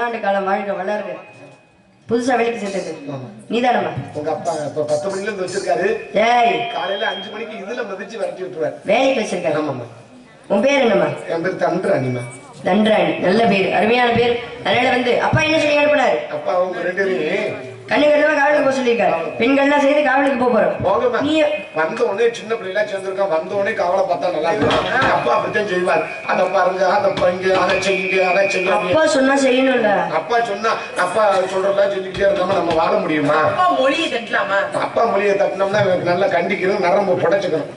பல்லாண்டு காலம் வாழ்க வளருங்க புதுசா வேலைக்கு சேர்த்தது நீதானம்மா? உங்க அப்பா இப்ப பத்து மணில இருந்து வச்சிருக்காரு. ஏய். காலையில அஞ்சு மணிக்கு இதுல மதிச்சு விரட்டி விட்டுருவாரு. வேலைக்கு வச்சிருக்காரு. ஆமாம்மா. உன் பேர் என்னம்மா? என் பேர் தண்டுராணிமா தண்டராணி நல்ல பேர். அருமையான பேர். அதனால வந்து அப்பா என்ன சொல்லி அனுப்பினாரு? அப்பா அவங்க ரெண்டு பேரும் கண்ணு கட்டமா காவலுக்கு போக சொல்லியிருக்காரு. பெண்கள்லாம் சேர்ந்து காவலுக்கு போக போறோம். போகமா நீ வந்த உடனே சின்ன பிள்ளைலாம் சேர்ந்திருக்கான் வந்த உடனே கவலை பார்த்தா நல்லா இருக்கும். அப்பா அப்படித்தான் செய்வார். அதை பாருங்க அதை பங்க அதை செய்யுங்க அதை செய்யுங்க. அப்பா சொன்னா செய்யணும்ல. அப்பா சொன்னா அப்பா சொல்றதெல்லாம் செஞ்சுக்கிட்டே இருக்காம நம்ம வாழ முடியுமா? அப்பா மொழியை தட்டலாமா? அப்பா மொழியை தட்டினோம்னா நல்லா கண்டிக்கணும் நரம்பு புடைச்சுக்கணும்.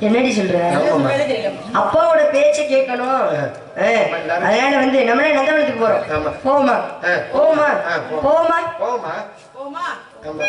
என்னடி சொல்ற? அப்பாவோட பேச்ச கேட்கணும். ஆ, அதனால வந்து நம்மளே நந்தவனத்துக்கு போறோம். போமா ஆ. போமா. போமா போமா. போமா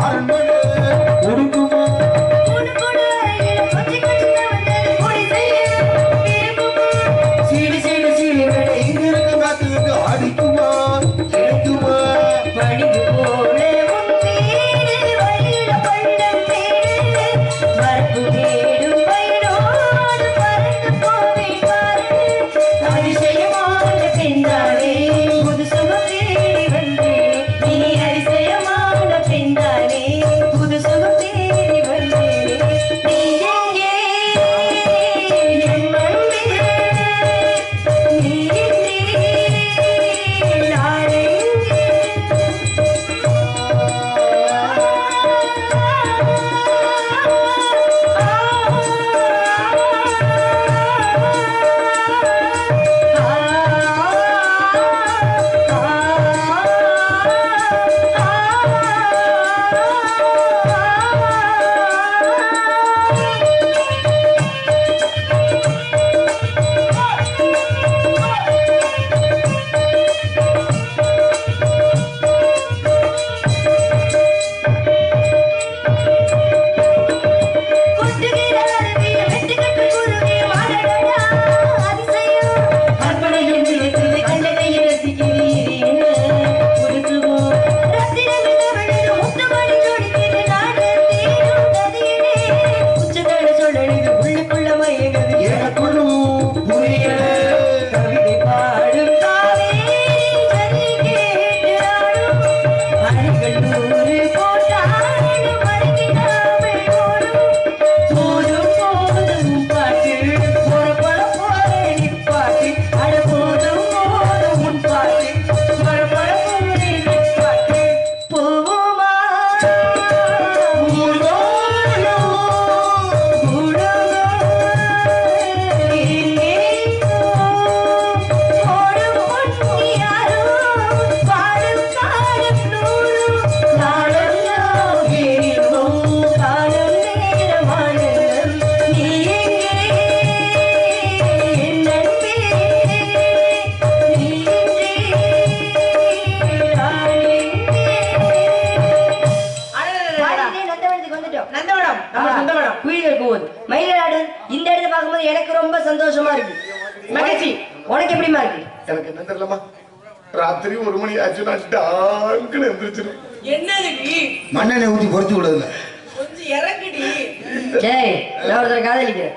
하는 மகிழ்ச்சி உனக்கு எப்படிமா இருக்கு? எனக்கு என்ன தெரியலமா ராத்திரி ஒரு மணி ஆச்சுன்னா டாங்குன்னு எந்திரிச்சிடும் என்னது நீ மண்ணெண்ணெய் ஊற்றி பொறிச்சு விடுதுல கொஞ்சம் இறங்குடி. ஜெய் நான் ஒருத்தர் காதலிக்கிறேன்.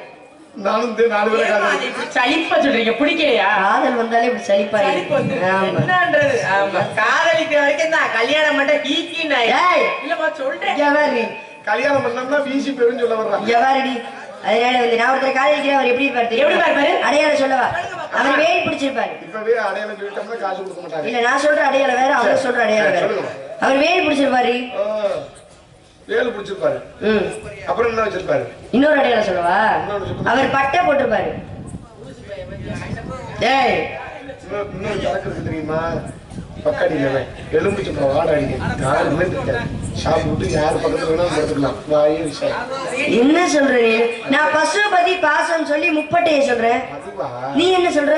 நானும் நாலு பேரை ஏம்மா, காதலி அது இப்படி சலிப்பா சொல்றீங்க பிடிக்கலையா? காதல் வந்தாலே இப்படி சலிப்பா என்னன்றது? ஆமா. காதலிக்கிற வரைக்கும் தான் கல்யாணம் பண்ண கீக்கி ஏய். இல்லம்மா சொல்றேன். கல்யாணம் பண்ணோம்னா வீசி போயிடும் சொல்ல வர்றான் பாருடி. அதனால வந்து நான் ஒருத்தர் காதலிக்கிறேன் அவர் எப்படி இருப்பார் தெரியுமா? எப்படி இருப்பாரு? அடையாளம் சொல்லவா? அவர் வேலி பிடிச்சிருப்பாரு. இப்பவே அடையாளம் சொல்லிட்டோம்னா காசு கொடுக்க மாட்டாங்க இல்ல நான் சொல்ற அடையாளம் வேற அவர் சொல்ற அடையாளம் வேற. அவர் வேலி பிடிச்சிருப்பாரு. வேலு பிடிச்சிருப்பாரு. ம். அப்புறம் என்ன வச்சிருப்பாரு? இன்னொரு அடையாளம் சொல்லவா? அவர் பட்டை போட்டிருப்பாரு. ஏய் இன்னும் இன்னும் தெரியுமா பக்கடியில் எலும்புச்சு யாருமே தெரியாது சாப்பிட்டு யார் பக்கத்துல வேணாலும் படுத்துக்கலாம் வாயே விஷயம். என்ன சொல்ற நீ? நான் பசுவை பத்தி பாசம் சொல்லி முப்பட்டையை சொல்றேன். நீ என்ன சொல்ற?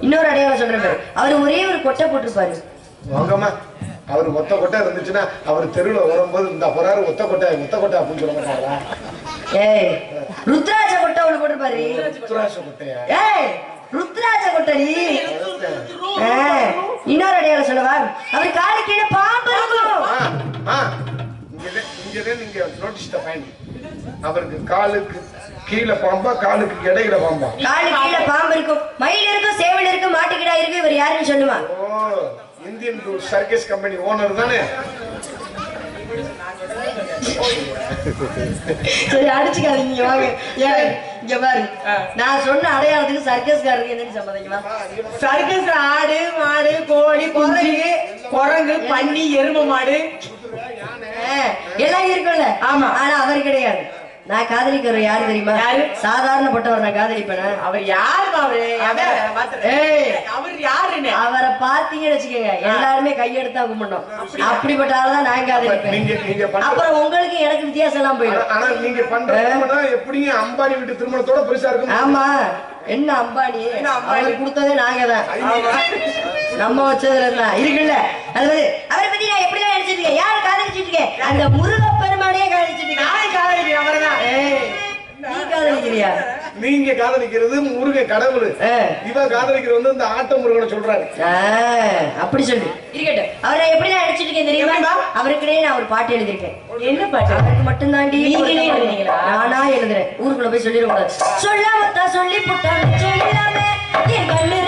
இன்னொரு அடையாளம் சொல்றேன் அவர் ஒரே ஒரு கொட்டை போட்டிருப்பாரு. வாங்கம்மா. அவர் ஒத்த கொட்டை இருந்துச்சுன்னா அவர் தெருவில் வரும்போது இந்த போறாரு ஒத்த கொட்டை ஒத்த கொட்டை அப்படின்னு சொல்ல மாட்டாங்களா ஏய் ருத்ராட்ச கொட்டை ஒண்ணு போட்டிருப்பாரு. உத்தராச கொட்டையா? ஏய் ருத்ராட்ச கொட்டை நீ ஏய், இன்னொரு அடையாளம் சொல்லவா அவர் காலு கீழே பாம்பு இருக்கும். நீங்க நோட்டீஸ் த பாயிண்ட் அவருக்கு காலுக்கு கீழே பாம்பா காலுக்கு இடையில பாம்பா? காலு கீழே பாம்பு இருக்கும். மயில் இருக்கும் சேவல் இருக்கும் மாட்டுக்கிடா இருக்கு இவர் யாருன்னு சொல்லுமா? இந்தியன் சர்க்கஸ் கம்பெனி ஓனர் தானே? சரி அடிச்சுக்காதீங்க வாங்க. ஏன் இங்க பாரு. நான் சொன்ன அடையாளத்துக்கு சர்க்கஸ்காரருக்கு என்னன்னு சம்மதிக்குமா சர்க்கஸ்ல ஆடு மாடு கோழி குரங்கு குரங்கு பன்னி எருமை மாடு. எல்லாம் இருக்கும்ல. ஆமா. ஆனா அவர் கிடையாது. நான் காதலிக்கிறவர் யாரு தெரியுமா? யாரு? சாதாரணப்பட்டவர் நான் காதலிப்பேனா? அவர் யாருமா அவரு. அவர். அவரை பார்த்தீங்கன்னு வச்சுக்கோங்க. எல்லாருமே கையெடுத்தா கும்பிடணும். அப்படிப்பட்ட ஆள் தான் நான் காதலிப்பேன். நீங்க நீங்க பண்ற அப்புறம் உங்களுக்கு எனக்கு வித்தியாசம் எல்லாம் போயிடும். ஆனா நீங்க பண்ற எப்படியும் அம்பானி வீட்டு திருமணத்தோட பெருசா இருக்கும். ஆமா. என்ன அம்பானி? அவருக்கு கொடுத்ததே நாங்க தான். நம்ம வச்சதுல தான் இருக்குல்ல. அது மாதிரி அவரை பத்தி நான் எப்படி தான் நினைச்சிட்டு இருக்கேன். யாரை காதலிச்சிட்டு இருக்கேன்? அந்த முருகப்பெருமானையே காதலிச்சிட்டு இருக்கேன். நானே காதலிக்கிறேன் அவர்தான் ஏய், நீ காதலிக்கிறியா? நீங்க காதலிக்கிறது முருகன் கடவுள். இவ காதலிக்கிறது வந்து இந்த ஆட்ட முருகனை சொல்றாரு அப்படி சொல்லு. இருக்கட்டும். அவரை எப்படி நான் அடிச்சிட்டு இருக்கேன் தெரியுமா? அவருக்கிடையே நான் ஒரு பாட்டு எழுதியிருக்கேன். என்ன பாட்டு? அவருக்கு மட்டும்தாண்டி நீங்களே எழுதுனீங்களா? நானா எழுதுறேன். ஊருக்குள்ள போய் சொல்லிடக்கூடாது. சொல்லாமத்தா சொல்லி புட்டான் சொல்லாம என் கண்ணு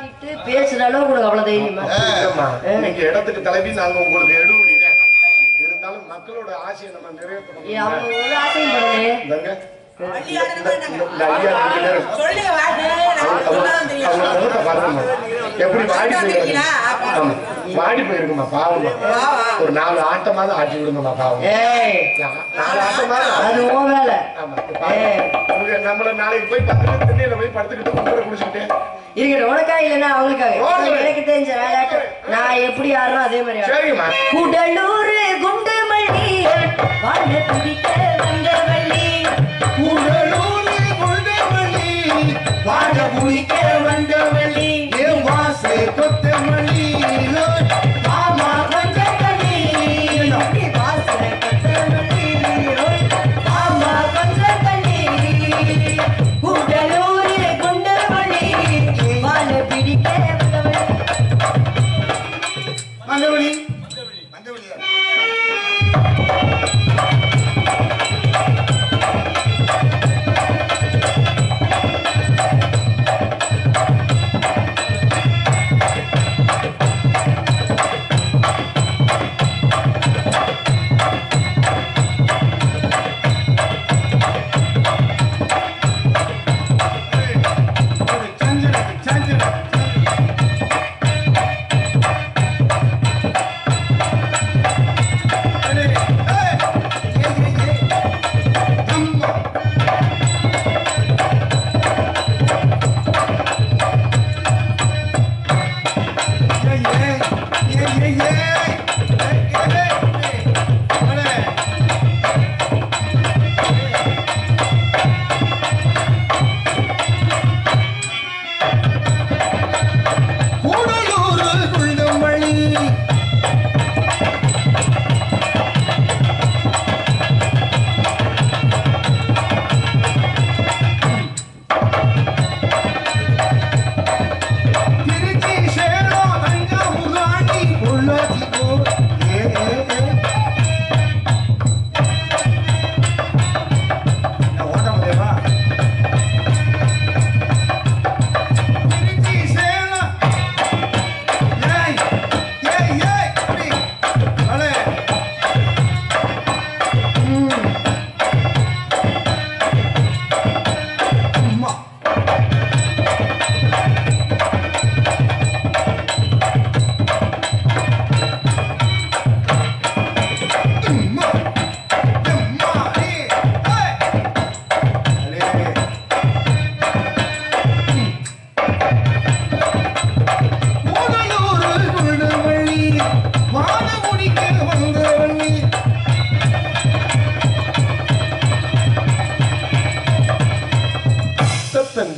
நிப்பாட்டிட்டு பேசுற அளவுக்கு உனக்கு அவ்வளவு தைரியமா நீங்க இடத்துக்கு தலைவி நாங்க உங்களுக்கு எடுபடினே இருந்தாலும் மக்களோட ஆசையை நம்ம நிறைவேற்றணும் அவங்க ஒரு ஆசையும் படலையே அவங்க எப்படி வாடி ஆமா. வாடி போயிருக்குமா பாவமா ஒரு நாலு ஆட்டமாவது ஆட்டி விடுங்கம்மா பாவம் நாலு ஆட்டமாவது அது உன் வேலை நம்மள நாளைக்கு போய் பக்கத்துல திண்ணையில போய் படுத்துக்கிட்டு கும்பிட குடிச்சுக்கிட்டு இருக்கட்டும் உனக்கா இல்லைன்னா அவங்களுக்காக எனக்கு தெரிஞ்ச விளையாட்டு நான் எப்படி ஆடுறோம் அதே மாதிரி ஆடுறேன். சரிங்கம்மா கூடலூர் குண்டுமல்லி வாழ வந்தவள்ளி உடலூரி வாழ புளிக்க வந்தவள்ளி என் வாசை கொத்தமல்லி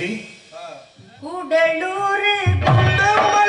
தம்பி? உடலூர் உடலூர்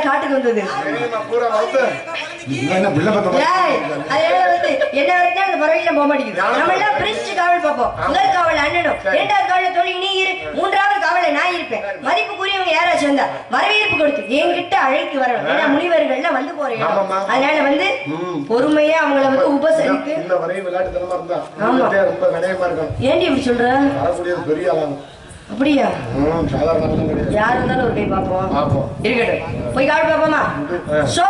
யார் காட்டுக்கு வந்தது. என்ன பிள்ளை பத்த ஏய், அது என்ன வந்து என்ன வரைக்கும் அந்த பறவையில போக மாட்டேங்குது. நம்ம எல்லாம் பிரிச்சு காவல் பார்ப்போம். முதல் காவல் அண்ணனும் இரண்டாவது காவல தோழி நீ இரு. மூன்றாவது காவல நான் இருப்பேன். மதிப்புக்குரியவங்க யாராச்சும் வந்தா வரவேற்பு கொடுத்து என்கிட்ட அழைத்து வரணும். ஏன்னா முனிவர்கள்லாம் வந்து போற இடம். அதனால வந்து. பொறுமையா அவங்கள வந்து உபசரித்து இன்ன வரையும் விளையாட்டுத்தனமா இருந்தா. ஆமா. இப்படி சொல்ற? பெரிய அப்படியா? யார் இருந்தாலும் ஒரு கை பார்ப்போம். இருக்கட்டும். போய் காவல் பார்ப்போமா? சோ